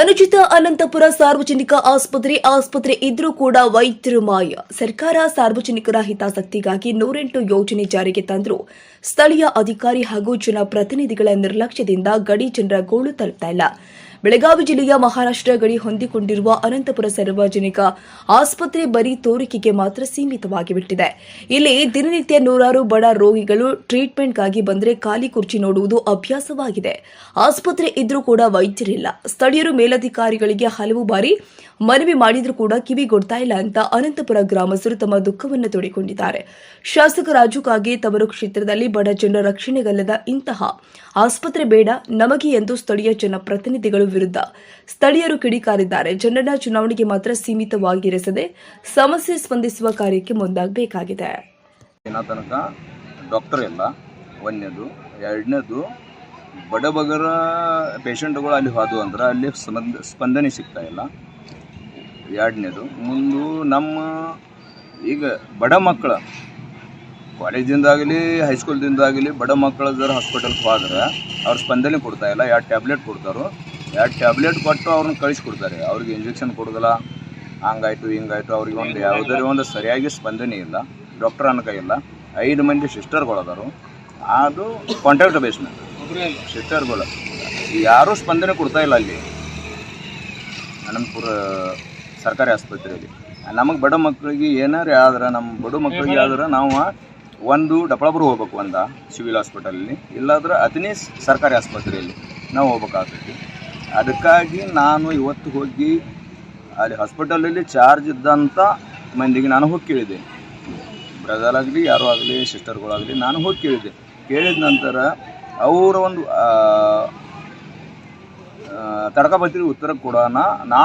ರಾಜ್ಯದ ಅನಂತಪುರ ಸಾರ್ವಜನಿಕ ಆಸ್ಪತ್ರೆ ಆಸ್ಪತ್ರೆ ಇದ್ರೂ ಕೂಡ ವೈದ್ಯರು ಮಾಯ. ಸರ್ಕಾರ ಸಾರ್ವಜನಿಕರ ಹಿತಾಸಕ್ತಿಗಾಗಿ ನೂರೆಂಟು ಯೋಜನೆ ಜಾರಿಗೆ ತಂದರೂ. ಸ್ಥಳೀಯ ಅಧಿಕಾರಿ ಹಾಗೂ ಜನಪ್ರತಿನಿಧಿಗಳ ನಿರ್ಲಕ್ಷ್ಯದಿಂದ ಗಡಿ ಜನರ ಗೋಳು ತಲುಪ್ತಾ ಇಲ್ಲ. ಬೆಳಗಾವಿ ಜಿಲ್ಲೆಯ ಮಹಾರಾಷ್ಟ್ರ ಗಡಿ ಹೊಂದಿಕೊಂಡಿರುವ ಅನಂತಪುರ ಸಾರ್ವಜನಿಕ ಆಸ್ಪತ್ರೆ ಬರೀ ತೋರಿಕೆಗೆ ಮಾತ್ರ ಸೀಮಿತವಾಗಿ ಬಿಟ್ಟಿದೆ ಇಲ್ಲಿ ದಿನನಿತ್ಯ ನೂರಾರು ಬಡ ರೋಗಿಗಳು ಟ್ರೀಟ್ಮೆಂಟ್ಗಾಗಿ ಬಂದರೆ ಖಾಲಿ ಕುರ್ಚಿ ನೋಡುವುದು ಅಭ್ಯಾಸವಾಗಿದೆ. ಆಸ್ಪತ್ರೆ ಇದ್ರೂ ಕೂಡ ವೈದ್ಯರಿಲ್ಲ. ಸ್ಥಳೀಯರು ಮೇಲಧಿಕಾರಿಗಳಿಗೆ ಹಲವು ಬಾರಿ ಮನವಿ ಮಾಡಿದ್ರೂ ಕೂಡ ಕಿವಿಗೊಡ್ತಾ ಇಲ್ಲ ಅಂತ ಅನಂತಪುರ ಗ್ರಾಮಸ್ಥರು ತಮ್ಮ ದುಃಖವನ್ನು ತೋಡಿಕೊಂಡಿದ್ದಾರೆ. ಶಾಸಕ ರಾಜು ತವರು ಕ್ಷೇತ್ರದಲ್ಲಿ ಬಡ ಜನರ ರಕ್ಷಣೆಗಲ್ಲದ ಇಂತಹ ಆಸ್ಪತ್ರೆ ಬೇಡ, ನಮಗೆ ಎಂದು ಸ್ಥಳೀಯ ಜನಪ್ರತಿನಿಧಿಗಳು ವಿರುದ್ಧ ಸ್ಥಳೀಯರು ಕಿಡಿಕಾರಿದ್ದಾರೆ. ಜನರ ಚುನಾವಣೆಗೆ ಮಾತ್ರ ಸೀಮಿತವಾಗಿರಿಸದೆ ಸಮಸ್ಯೆ ಸ್ಪಂದಿಸುವ ಕಾರ್ಯಕ್ಕೆ ಮುಂದಾಗಬೇಕಾಗಿದೆ. ಡಾಕ್ಟರ್ ಇಲ್ಲ ಒಂದನೇದು, ಎರಡನೇದು ಬಡಬಗರ ಪೇಷಂಟ್ಗಳು ಅಲ್ಲಿ ಹೋದವು ಅಂದ್ರೆ ಅಲ್ಲಿ ಸ್ಪಂದ, ಸ್ಪಂದನೆ ಸಿಗ್ತಾ ಇಲ್ಲ. ಎರಡನೇದು, ಮುಂದು ನಮ್ಮ ಈಗ ಬಡ ಮಕ್ಕಳ ಕಾಲೇಜಿಂದಾಗಲಿ ಹೈಸ್ಕೂಲ್ದಿಂದಾಗಲಿ ಬಡ ಮಕ್ಕಳ ಜರ ಹಾಸ್ಪಿಟಲ್ಗೆ ಹೋದ್ರೆ ಅವ್ರು ಸ್ಪಂದನೆ ಕೊಡ್ತಾ ಇಲ್ಲ. ಎರಡು ಟ್ಯಾಬ್ಲೆಟ್ ಕೊಡ್ತಾರೋ ಎರಡು ಟ್ಯಾಬ್ಲೆಟ್ ಕೊಟ್ಟು ಅವ್ರನ್ನ ಕಳಿಸ್ಕೊಡ್ತಾರೆ ಅವ್ರಿಗೆ ಇಂಜೆಕ್ಷನ್ ಕೊಡೋದಿಲ್ಲ, ಹಂಗಾಯ್ತು, ಹಿಂಗಾಯ್ತು, ಅವ್ರಿಗೆ ಒಂದು ಯಾವುದೇ ಒಂದು ಸರಿಯಾಗಿ ಸ್ಪಂದನೆ ಇಲ್ಲ, ಡಾಕ್ಟರ್ ಅನ್ನಕ ಇಲ್ಲ. ಐದು ಮಂದಿ ಸಿಸ್ಟರ್ಗಳು ಅದಾರು. ಅದು ಕಾಂಟ್ಯಾಕ್ಟ್ ಬೇಸ್ಮೆಂಟ್ ಸಿಸ್ಟರ್ಗಳು. ಯಾರೂ ಸ್ಪಂದನೆ ಕೊಡ್ತಾ ಇಲ್ಲ ಅಲ್ಲಿ. ಅನಂತಪುರ ಸರ್ಕಾರಿ ಆಸ್ಪತ್ರೆಯಲ್ಲಿ. ನಮಗೆ ಬಡ ಮಕ್ಕಳಿಗೆ ಏನಾರು ಆದ್ರೆ ನಮ್ಮ ಬಡ ಮಕ್ಕಳಿಗೆ ಆದ್ರೆ ನಾವು ಒಂದು ಡಪಳಾಪುರ ಹೋಗ್ಬೇಕು ಒಂದ ಸಿವಿಲ್ ಹಾಸ್ಪಿಟಲಲ್ಲಿ ಇಲ್ಲಾದ್ರೆ ಅತನೇ ಸರ್ಕಾರಿ ಆಸ್ಪತ್ರೆಯಲ್ಲಿ ನಾವು ಹೋಗ್ಬೇಕಾಗ್ತೈತಿ. ಅದಕ್ಕಾಗಿ ನಾನು ಇವತ್ತು ಹೋಗಿ ಅಲ್ಲಿ ಹಾಸ್ಪಿಟಲಲ್ಲಿ ಚಾರ್ಜ್ ಇದ್ದಂಥ ಮಂದಿಗೆ ನಾನು ಹೋಗಿ ಕೇಳಿದೆ ಬ್ರದರ್ ಆಗಲಿ, ಯಾರೂ ಆಗಲಿ ಸಿಸ್ಟರ್ಗಳಾಗಲಿ ನಾನು ಹೋಗಿ ಕೇಳಿದೆ ಕೇಳಿದ ನಂತರ ಅವರ ಒಂದು ತಡಕಪತ್ರಿ ಉತ್ತರ ಕೊಡೋಣ. ನಾ